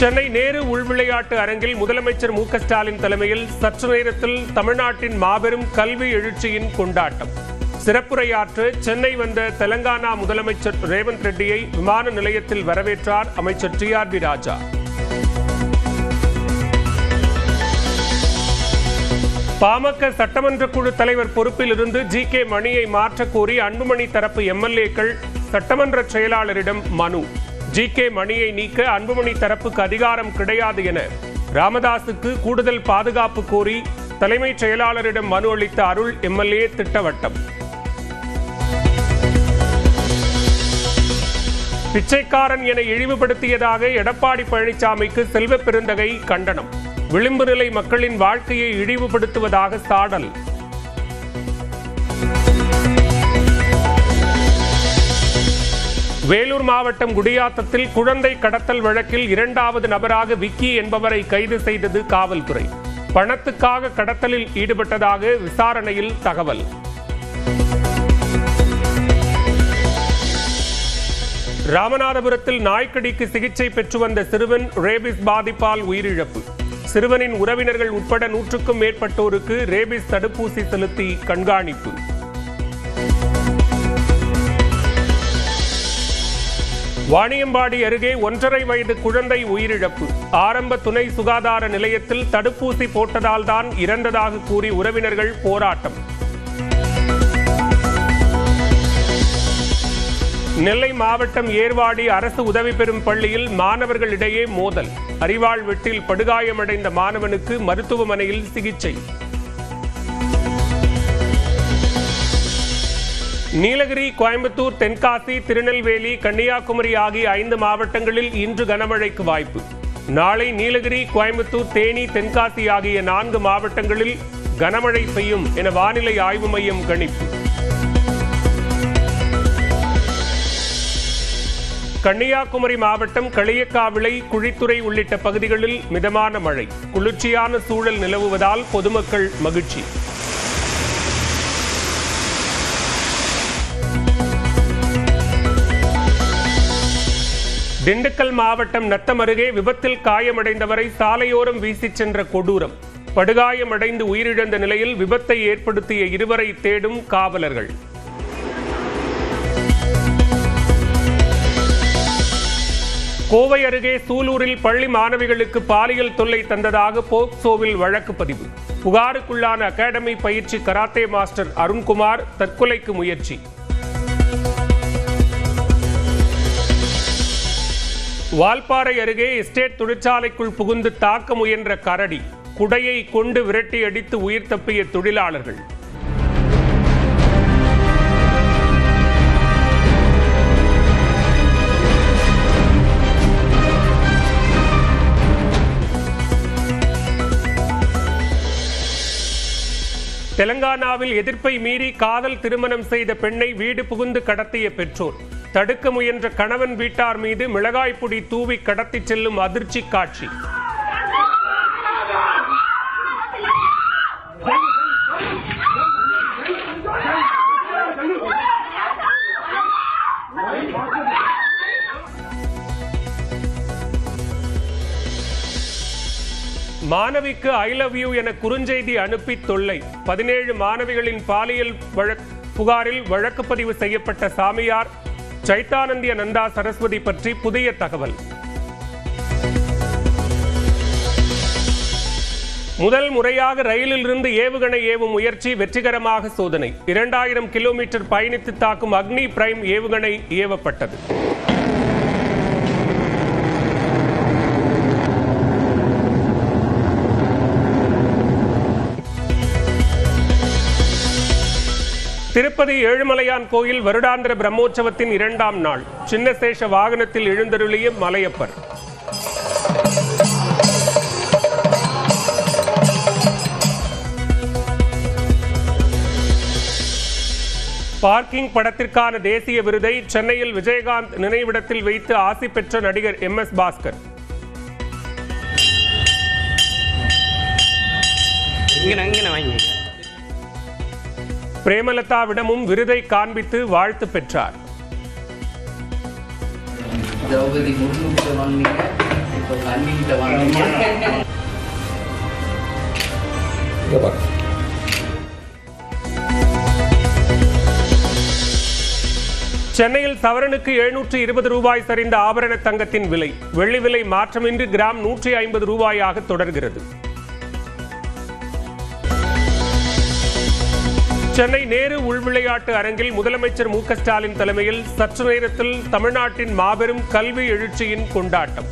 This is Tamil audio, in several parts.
சென்னை நேரு உள்விளையாட்டு அரங்கில் முதலமைச்சர் மு ஸ்டாலின் தலைமையில் சற்று நேரத்தில் தமிழ்நாட்டின் மாபெரும் கல்வி எழுச்சியின் கொண்டாட்டம். சிறப்புரையாற்று சென்னை வந்த தெலங்கானா முதலமைச்சர் ரேவந்த் ரெட்டியை விமான நிலையத்தில் வரவேற்றார் அமைச்சர் T R B Raja. PMK சட்டமன்ற குழு தலைவர் பொறுப்பில் இருந்து ஜி கே மணியை மாற்றக் கோரி அன்புமணி தரப்பு எம்எல்ஏக்கள் சட்டமன்ற செயலாளரிடம் மனு. ஜி கே மணியை நீக்க அன்புமணி தரப்புக்கு அதிகாரம் கிடையாது என ராமதாசுக்கு கூடுதல் பாதுகாப்பு கோரி தலைமைச் செயலாளரிடம் மனு அளித்த அருள் எம்எல்ஏ திட்டவட்டம். பிச்சைக்காரன் என இழிவுபடுத்தியதாக எடப்பாடி பழனிசாமிக்கு செல்வ பெருந்தகை கண்டனம். விளிம்பு நிலை மக்களின் வாழ்க்கையை இழிவுபடுத்துவதாக சாடல். வேலூர் மாவட்டம் குடியாத்தத்தில் குழந்தை கடத்தல் வழக்கில் இரண்டாவது நபராக விக்கி என்பவரை கைது செய்தது காவல்துறை. பணத்துக்காக கடத்தலில் ஈடுபட்டதாக விசாரணையில் தகவல். ராமநாதபுரத்தில் நாய்க்கடிக்கு சிகிச்சை பெற்று வந்த சிறுவன் ரேபிஸ் பாதிப்பால் உயிரிழப்பு. சிறுவனின் உறவினர்கள் உட்பட நூற்றுக்கும் மேற்பட்டோருக்கு ரேபிஸ் தடுப்பூசி செலுத்தி கண்காணிப்பு. வாணியம்பாடி அருகே ஒன்றரை வயது குழந்தை உயிரிழப்பு. ஆரம்ப துணை சுகாதார நிலையத்தில் தடுப்பூசி போட்டதால் தான் இறந்ததாக கூறி உறவினர்கள் போராட்டம். நெல்லை மாவட்டம் ஏர்வாடி அரசு உதவி பெறும் பள்ளியில் மாணவர்களிடையே மோதல். அறிவாள் வெட்டில் படுகாயமடைந்த மாணவனுக்கு மருத்துவமனையில் சிகிச்சை. நீலகிரி கோயம்புத்தூர் தென்காசி திருநெல்வேலி கன்னியாகுமரி ஆகிய ஐந்து மாவட்டங்களில் இன்று கனமழைக்கு வாய்ப்பு. நாளை நீலகிரி கோயம்புத்தூர் தேனி தென்காசி ஆகிய நான்கு மாவட்டங்களில் கனமழை பெய்யும் என வானிலை ஆய்வு மையம் கணிப்பு. கன்னியாகுமரி மாவட்டம் களியக்காவிளை குழித்துறை உள்ளிட்ட பகுதிகளில் மிதமான மழை. குளிர்ச்சியான சூழல் நிலவுவதால் பொதுமக்கள் மகிழ்ச்சி. திண்டுக்கல் மாவட்டம் நத்தம் அருகே விபத்தில் காயமடைந்தவரை சாலையோரம் வீசிச் சென்ற கொடூரம். படுகாயமடைந்து உயிரிழந்த நிலையில் விபத்தை ஏற்படுத்திய இருவரை தேடும் காவலர்கள். கோவை அருகே சூலூரில் பள்ளி மாணவிகளுக்கு பாலியல் தொல்லை தந்ததாக போக்சோவில் வழக்கு பதிவு. புகாருக்குள்ளான அகாடமி பயிற்சி கராத்தே மாஸ்டர் அருண்குமார் தற்கொலைக்கு முயற்சி. வால்பாறை அருகே எஸ்டேட் தொழிற்சாலைக்குள் புகுந்து தாக்க முயன்ற கரடி குடையை கொண்டு விரட்டி அடித்து உயிர் தப்பிய தொழிலாளர்கள். தெலங்கானாவில் எதிர்ப்பை மீறி காதல் திருமணம் செய்த பெண்ணை வீடு புகுந்து கடத்திய பெற்றோர். தடுக்க முயன்ற கணவன் வீட்டார் மீது மிளகாய் பொடி தூவி கடத்திச் செல்லும் அதிர்ச்சி காட்சி. மாணவிக்கு ஐ லவ் யூ என குறுஞ்செய்தி அனுப்பி தொல்லை. பதினேழு மாணவிகளின் பாலியல் வழக் புகாரில் வழக்கு பதிவு செய்யப்பட்ட சாமியார் சைத்தானந்திய நந்தா சரஸ்வதி பற்றி புதிய தகவல். முதல் முறையாக ரயிலில் இருந்து ஏவுகணை ஏவும் முயற்சி வெற்றிகரமாக சோதனை. இரண்டாயிரம் கிலோமீட்டர் பயணித்து தாக்கும் அக்னி பிரைம் ஏவுகணை ஏவப்பட்டது. திருப்பதி ஏழுமலையான் கோயில் வருடாந்திர பிரம்மோற்சவத்தின் இரண்டாம் நாள். சின்னசேஷ வாகனத்தில் எழுந்தருளிய மலையப்பர். பார்க்கிங் படத்திற்கான தேசிய விருதை சென்னையில் விஜயகாந்த் நினைவிடத்தில் வைத்து ஆசி பெற்ற நடிகர் எம் எஸ் பாஸ்கர். இங்கே இங்கே வாங்கி பிரேமலதாவிடமும் விருதை காண்பித்து வாழ்த்து பெற்றார். திரௌபதி இப்போ சென்னையில் சவரனுக்கு எழுநூற்று இருபது ரூபாய் சரிந்த ஆபரண தங்கத்தின் விலை வெள்ளி விலை மாற்றமின்றி கிராம் நூற்றி ஐம்பது ரூபாயாக தொடர்கிறது. சென்னை நேரு உள்விளையாட்டு அரங்கில் முதலமைச்சர் மு ஸ்டாலின் தலைமையில் சற்று நேரத்தில் தமிழ்நாட்டின் மாபெரும் கல்வி எழுச்சியின் கொண்டாட்டம்.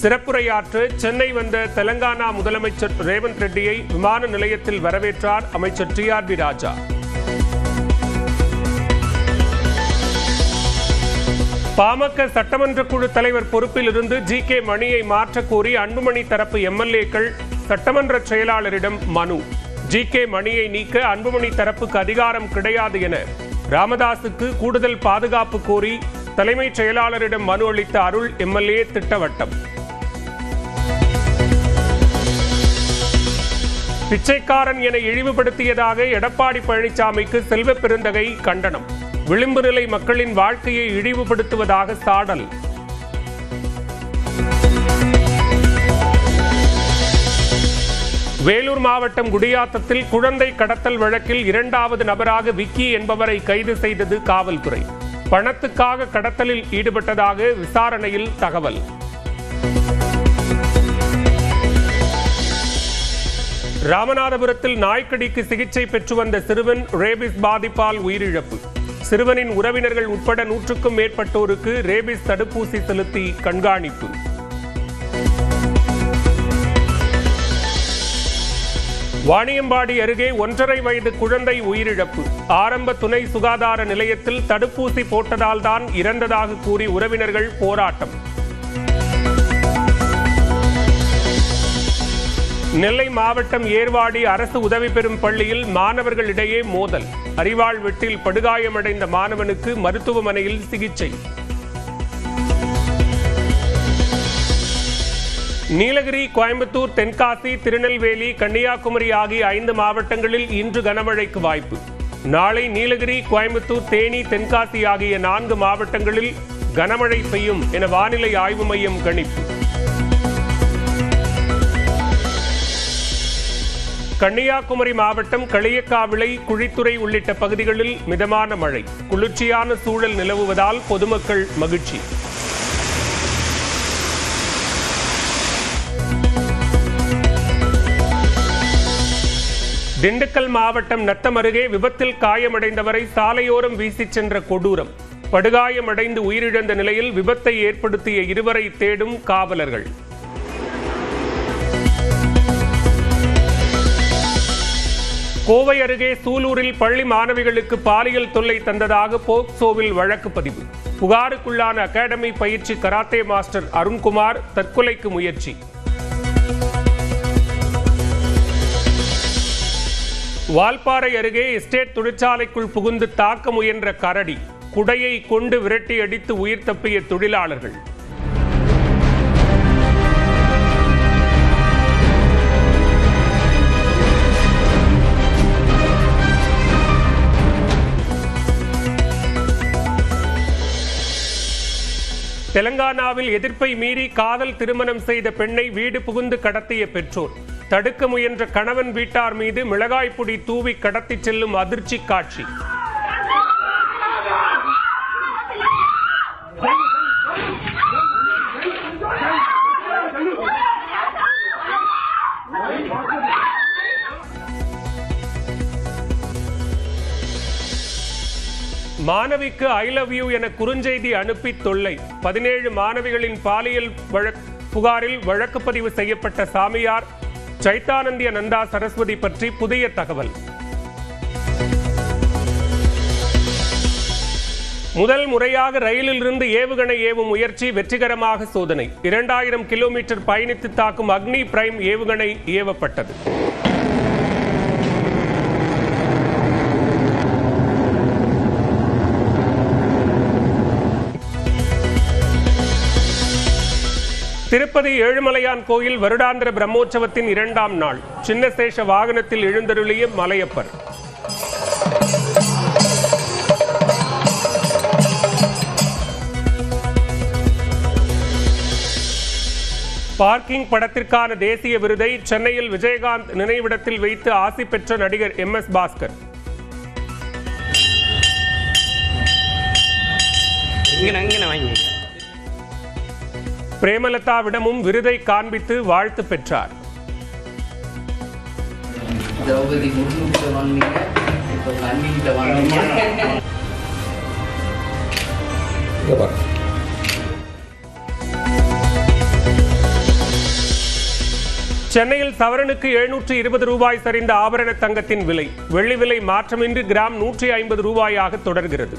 சிறப்புரையாற்ற சென்னை வந்த தெலங்கானா முதலமைச்சர் ரேவந்த் ரெட்டியை விமான நிலையத்தில் வரவேற்றார் அமைச்சர் T R B Raja. PMK சட்டமன்ற குழு தலைவர் பொறுப்பில் இருந்து ஜி கே மணியை மாற்றக்கோரி அன்புமணி தரப்பு எம்எல்ஏக்கள் சட்டமன்ற செயலாளரிடம் மனு. ஜி கே மணியை நீக்க அன்புமணி தரப்புக்கு அதிகாரம் கிடையாது என ராமதாசுக்கு கூடுதல் பாதுகாப்பு கோரி தலைமைச் செயலாளரிடம் மனு அளித்த அருள் எம்எல்ஏ திட்டவட்டம். பிச்சைக்காரன் என இழிவுபடுத்தியதாக எடப்பாடி பழனிசாமிக்கு செல்வ பெருந்தகை கண்டனம். விளிம்பு நிலை மக்களின் வாழ்க்கையை இழிவுபடுத்துவதாக சாடல். வேலூர் மாவட்டம் குடியாத்தத்தில் குழந்தை கடத்தல் வழக்கில் இரண்டாவது நபராக விக்கி என்பவரை கைது செய்தது காவல்துறை. பணத்துக்காக கடத்தலில் ஈடுபட்டதாக விசாரணையில் தகவல். ராமநாதபுரத்தில் நாய்க்கடிக்கு சிகிச்சை பெற்று வந்த சிறுவன் ரேபிஸ் பாதிப்பால் உயிரிழப்பு. சிறுவனின் உறவினர்கள் உட்பட நூற்றுக்கும் மேற்பட்டோருக்கு ரேபிஸ் தடுப்பூசி செலுத்தி கண்காணிப்பு. வாணியம்பாடி அருகே ஒன்றரை வயது குழந்தை உயிரிழப்பு. ஆரம்ப துணை சுகாதார நிலையத்தில் தடுப்பூசி போட்டதால்தான் இறந்ததாக கூறி உறவினர்கள் போராட்டம். நெல்லை மாவட்டம் ஏர்வாடி அரசு உதவி பெறும் பள்ளியில் மாணவர்களிடையே மோதல். அரிவாள் வெட்டில் படுகாயமடைந்த மாணவனுக்கு மருத்துவமனையில் சிகிச்சை. நீலகிரி கோயம்புத்தூர் தென்காசி திருநெல்வேலி கன்னியாகுமரி ஆகிய ஐந்து மாவட்டங்களில் இன்று கனமழைக்கு வாய்ப்பு. நாளை நீலகிரி கோயம்புத்தூர் தேனி தென்காசி ஆகிய நான்கு மாவட்டங்களில் கனமழை பெய்யும் என வானிலை ஆய்வு மையம் கணிப்பு. கன்னியாகுமரி மாவட்டம் களியக்காவிளை குழித்துறை உள்ளிட்ட பகுதிகளில் மிதமான மழை. குளிர்ச்சியான சூழல் நிலவுவதால் பொதுமக்கள் மகிழ்ச்சி. திண்டுக்கல் மாவட்டம் நத்தம் அருகே விபத்தில் காயமடைந்தவரை சாலையோரம் வீசிச் சென்ற கொடூரம். படுகாயமடைந்து உயிரிழந்த நிலையில் விபத்தை ஏற்படுத்திய இருவரை தேடும் காவலர்கள். கோவை அருகே சூலூரில் பள்ளி மாணவிகளுக்கு பாலியல் தொல்லை தந்ததாக போக்சோவில் வழக்கு பதிவு. புகாருக்குள்ளான அகாடமி பயிற்சி கராத்தே மாஸ்டர் அருண்குமார் தற்கொலைக்கு முயற்சி. வால்பாறை அருகே எஸ்டேட் தொழிற்சாலைக்குள் புகுந்து தாக்க முயன்ற கரடி குடையை கொண்டு விரட்டி அடித்து உயிர் தப்பிய தொழிலாளர்கள். தெலங்கானாவில் எதிர்ப்பை மீறி காதல் திருமணம் செய்த பெண்ணை வீடு புகுந்து கடத்திய பெற்றோர். தடுக்க முயன்ற கணவன் வீட்டார் மீது மிளகாய் பொடி தூவி கடத்திச் செல்லும் அதிர்ச்சி காட்சி. மாணவிக்கு ஐ லவ் யூ என குறுஞ்செய்தி அனுப்பி தொல்லை பதினேழு மாணவிகளின் பாலியல் புகாரில் வழக்கு பதிவு செய்யப்பட்ட சாமியார் சைத்தானந்திய நந்தா சரஸ்வதி பற்றி புதிய தகவல். முதல் முறையாக ரயிலில் இருந்து ஏவுகணை ஏவும் முயற்சி வெற்றிகரமாக சோதனை. இரண்டாயிரம் கிலோமீட்டர் பயணித்து தாக்கும் அக்னி பிரைம் ஏவுகணை ஏவப்பட்டது. திருப்பதி ஏழுமலையான் கோயில் வருடாந்திர பிரம்மோற்சவத்தின் இரண்டாம் நாள். சின்னசேஷ வாகனத்தில் எழுந்தருளிய மலையப்பர். பார்க்கிங் படத்திற்கான தேசிய விருதை சென்னையில் விஜயகாந்த் நினைவிடத்தில் வைத்து ஆசி பெற்ற நடிகர் எம் எஸ் பாஸ்கர். இங்கே இங்கே வாங்கி பிரேமலதாவிடமும் விருதை காண்பித்து வாழ்த்து பெற்றார். சென்னையில் சவரனுக்கு எழுநூற்று இருபது ரூபாய் சரிந்த ஆபரண தங்கத்தின் விலை. வெள்ளி விலை மாற்றமின்றி கிராம் நூற்றி ஐம்பது ரூபாயாக தொடர்கிறது.